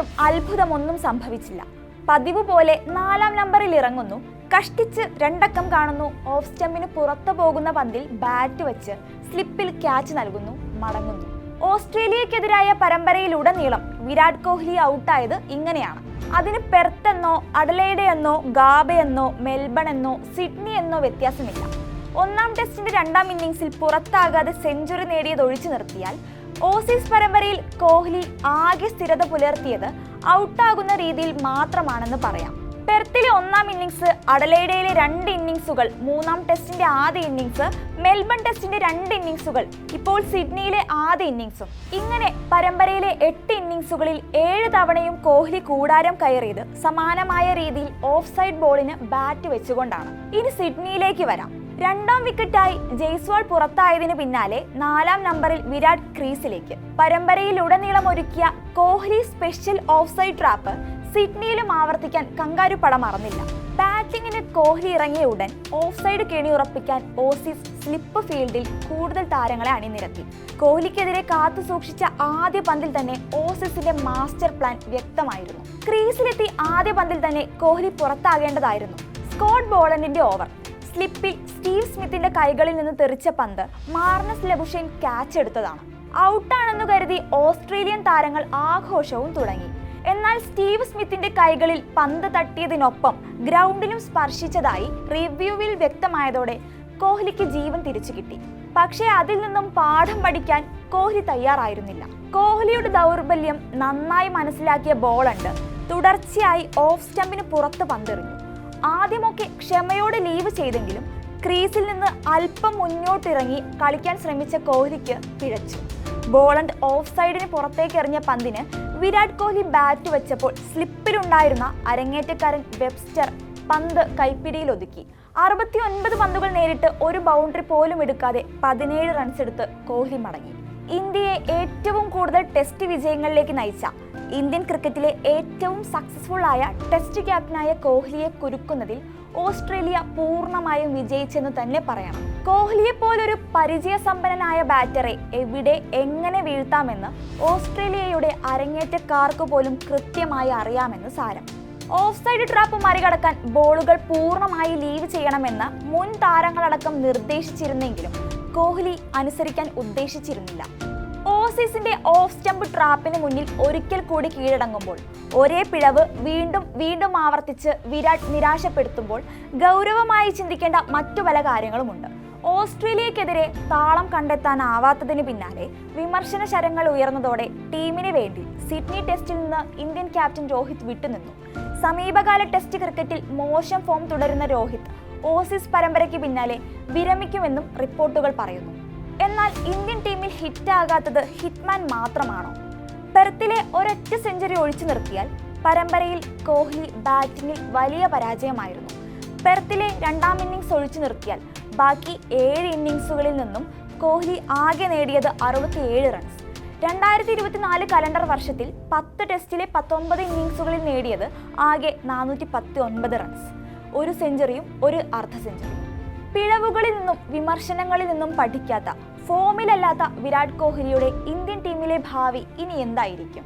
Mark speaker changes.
Speaker 1: എങ്കിലും അത്ഭുതമൊന്നും സംഭവിച്ചില്ല. പതിവ് പോലെ നാലാം നമ്പറിൽ ഇറങ്ങുന്നു. കഷ്ടിച്ച് രണ്ടക്കം കാണുന്നു. ഓഫ് സ്റ്റമ്പിന് പുറത്തു പോകുന്ന പന്തിൽ ബാറ്റ് വെച്ച് സ്ലിപ്പിൽ ക്യാച്ച് നൽകുന്നു. മടങ്ങുന്നു. ഓസ്ട്രേലിയക്കെതിരായ പരമ്പരയിലുടനീളം വിരാട് കോഹ്ലി ഔട്ടായത് ഇങ്ങനെയാണ്. അതിന് പെർത്തെന്നോ അഡലേഡ് എന്നോ ഗാബ എന്നോ മെൽബൺ എന്നോ സിഡ്നി എന്നോ വ്യത്യാസമില്ല. ഒന്നാം ടെസ്റ്റിന്റെ രണ്ടാം ഇന്നിംഗ്സിൽ പുറത്താകാതെ സെഞ്ചുറി നേടിയത് ഒഴിച്ചു നിർത്തിയാൽ ഓസീസ് പരമ്പരയിൽ കോഹ്ലി ആകെ സ്ഥിരത പുലർത്തിയത് ഔട്ടാകുന്ന രീതിയിൽ മാത്രമാണെന്ന് പറയാം. പെർത്തിലെ ഒന്നാം ഇന്നിങ്സ് അഡലൈഡയിലെ രണ്ട് ഇന്നിങ്സുകൾ മൂന്നാം ടെസ്റ്റിന്റെ ആദ്യ ഇന്നിങ്സ് മെൽബൺ ടെസ്റ്റിന്റെ രണ്ട് ഇന്നിങ്സുകൾ ഇപ്പോൾ സിഡ്നിയിലെ ആദ്യ ഇന്നിംഗ്സും. ഇങ്ങനെ പരമ്പരയിലെ എട്ട് ഇന്നിങ്സുകളിൽ ഏഴ് തവണയും കോഹ്ലി കൂടാരം കയറിയത് സമാനമായ രീതിയിൽ ഓഫ് സൈഡ് ബോളിന് ബാറ്റ് വെച്ചുകൊണ്ടാണ്. ഇനി സിഡ്നിയിലേക്ക് വരാം. രണ്ടാം വിക്കറ്റായി ജയ്സ്വാൾ പുറത്തായതിനു പിന്നാലെ നാലാം നമ്പറിൽ വിരാട് ക്രീസിലേക്ക്. പരമ്പരയിലുടനീളം ഒരുക്കിയ Kohli special off side trap സിഡ്നിയിലും ആവർത്തിക്കാൻ കങ്കാരു പട മറന്നില്ല ബാറ്റിംഗിന് കോഹ്ലി ഇറങ്ങിയ ഉടൻ ഓഫ് സൈഡ് കെണി ഉറപ്പിക്കാൻ ഓസീസ് സ്ലിപ്പ് ഫീൽഡിൽ കൂടുതൽ താരങ്ങളെ അണിനിരത്തി. കോഹ്ലിക്കെതിരെ കാത്തു സൂക്ഷിച്ച ആദ്യ പന്തിൽ തന്നെ ഓസീസിന്റെ മാസ്റ്റർ പ്ലാൻ വ്യക്തമായിരുന്നു. ക്രീസിലെത്തി ആദ്യ പന്തിൽ തന്നെ കോഹ്ലി പുറത്താകേണ്ടതായിരുന്നു. സ്കോട്ട് ബോളണ്ടിന്റെ ഓവർ. സ്ലിപ്പിൽ സ്റ്റീവ് സ്മിത്തിന്റെ കൈകളിൽ നിന്ന് തെറിച്ച പന്ത്. മാർണസ് ലബുഷൈൻ ക്യാച്ച് എടുത്തതാണ്. ഔട്ടാണെന്ന് കരുതി ഓസ്ട്രേലിയൻ താരങ്ങൾ ആഘോഷവും തുടങ്ങി. എന്നാൽ സ്റ്റീവ് സ്മിത്തിന്റെ കൈകളിൽ പന്ത് തട്ടിയതിനൊപ്പം ഗ്രൗണ്ടിലും സ്പർശിച്ചതായി റിവ്യൂവിൽ വ്യക്തമായതോടെ കോഹ്ലിക്ക് ജീവൻ തിരിച്ചു കിട്ടി. പക്ഷേ അതിൽ നിന്നും പാഠം പഠിക്കാൻ കോഹ്ലി തയ്യാറായിരുന്നില്ല. കോഹ്ലിയുടെ ദൗർബല്യം നന്നായി മനസ്സിലാക്കിയ ബോളുണ്ട് തുടർച്ചയായി ഓഫ് സ്റ്റമ്പിന് പുറത്ത് പന്തെറിഞ്ഞു. ആദ്യമൊക്കെ ക്ഷമയോടെ ലീവ് ചെയ്തെങ്കിലും ക്രീസിൽ നിന്ന് അല്പം മുന്നോട്ടിറങ്ങി കളിക്കാൻ ശ്രമിച്ച കോഹ്ലിക്ക് പിഴച്ചു. ബോളണ്ട് ഓഫ് സൈഡിന് പുറത്തേക്ക് എറിഞ്ഞ പന്തിന് വിരാട് കോഹ്ലി ബാറ്റ് വെച്ചപ്പോൾ സ്ലിപ്പിലുണ്ടായിരുന്ന അരങ്ങേറ്റക്കാരൻ വെബ്സ്റ്റർ പന്ത് കൈപ്പിടിയിൽ ഒതുക്കി. അറുപത്തി ഒൻപത് പന്തുകൾ നേരിട്ട് ഒരു ബൗണ്ടറി പോലും എടുക്കാതെ പതിനേഴ് റൺസ് എടുത്ത് കോഹ്ലി മടങ്ങി. ഇന്ത്യയെ ഏറ്റവും കൂടുതൽ ടെസ്റ്റ് വിജയങ്ങളിലേക്ക് നയിച്ച ഇന്ത്യൻ ക്രിക്കറ്റിലെ ഏറ്റവും സക്സസ്ഫുൾ ആയ ടെസ്റ്റ് ക്യാപ്റ്റനായ കോഹ്ലിയെ കുരുക്കുന്നതിൽ ഓസ്ട്രേലിയ പൂർണമായും വിജയിച്ചെന്ന് തന്നെ പറയണം. കോഹ്ലിയെ പോലൊരു പരിചയസമ്പന്നനായ ബാറ്ററെ എവിടെ എങ്ങനെ വീഴ്ത്താമെന്ന് ഓസ്ട്രേലിയയുടെ അരങ്ങേറ്റക്കാർക്ക് പോലും കൃത്യമായി അറിയാമെന്ന് സാരം. ഓഫ് സൈഡ് ട്രാപ്പ് മറികടക്കാൻ ബോളുകൾ പൂർണമായി ലീവ് ചെയ്യണമെന്ന് മുൻ താരങ്ങളടക്കം നിർദ്ദേശിച്ചിരുന്നെങ്കിലും കോഹ്ലി അനുസരിക്കാൻ ഉദ്ദേശിച്ചിരുന്നില്ല. ഓസീസിന്റെ ഓഫ് സ്റ്റംപ് ട്രാപ്പിന് മുന്നിൽ ഒരിക്കൽ കൂടി കീഴടങ്ങുമ്പോൾ ഒരേ പിഴവ് വീണ്ടും വീണ്ടും ആവർത്തിച്ച് വിരാട് നിരാശപ്പെടുത്തുമ്പോൾ ഗൗരവമായി ചിന്തിക്കേണ്ട മറ്റു പല കാര്യങ്ങളുമുണ്ട്. ഓസ്ട്രേലിയക്കെതിരെ താളം കണ്ടെത്താനാവാത്തതിന് പിന്നാലെ വിമർശന ശരങ്ങൾ ഉയർന്നതോടെ ടീമിന് വേണ്ടി സിഡ്നി ടെസ്റ്റിൽ നിന്ന് ഇന്ത്യൻ ക്യാപ്റ്റൻ രോഹിത് വിട്ടുനിന്നു. സമീപകാല ടെസ്റ്റ് ക്രിക്കറ്റിൽ മോശം ഫോം തുടരുന്ന രോഹിത് ഓസീസ് പരമ്പരയ്ക്ക് പിന്നാലെ വിരമിക്കുമെന്നും റിപ്പോർട്ടുകൾ പറയുന്നു. എന്നാൽ ഇന്ത്യൻ ടീമിൽ ഹിറ്റാകാത്തത് ഹിറ്റ്മാൻ മാത്രമാണോ? പെർത്തിലെ ഒരൊറ്റ സെഞ്ചുറി ഒഴിച്ചു നിർത്തിയാൽ പരമ്പരയിൽ കോഹ്ലി ബാറ്റിംഗിൽ വലിയ പരാജയമായിരുന്നു. പെർത്തിലെ രണ്ടാം ഇന്നിംഗ്സ് ഒഴിച്ചു നിർത്തിയാൽ ബാക്കി ഏഴ് ഇന്നിംഗ്സുകളിൽ നിന്നും കോഹ്ലി ആകെ നേടിയത് അറുപത്തിയേഴ് റൺസ് രണ്ടായിരത്തി ഇരുപത്തിനാല് കലണ്ടർ വർഷത്തിൽ പത്ത് ടെസ്റ്റിലെ പത്തൊമ്പത് ഇന്നിംഗ്സുകളിൽ നേടിയത് ആകെ നാനൂറ്റി പത്തി ഒൻപത് റൺസ് ഒരു സെഞ്ചുറിയും ഒരു അർദ്ധ സെഞ്ചുറിയും. പിഴവുകളിൽ നിന്നും വിമർശനങ്ങളിൽ നിന്നും പഠിക്കാത്ത ഫോമിലല്ലാത്ത വിരാട് കോഹ്ലിയുടെ ഇന്ത്യൻ ടീമിലെ ഭാവി ഇനി എന്തായിരിക്കും?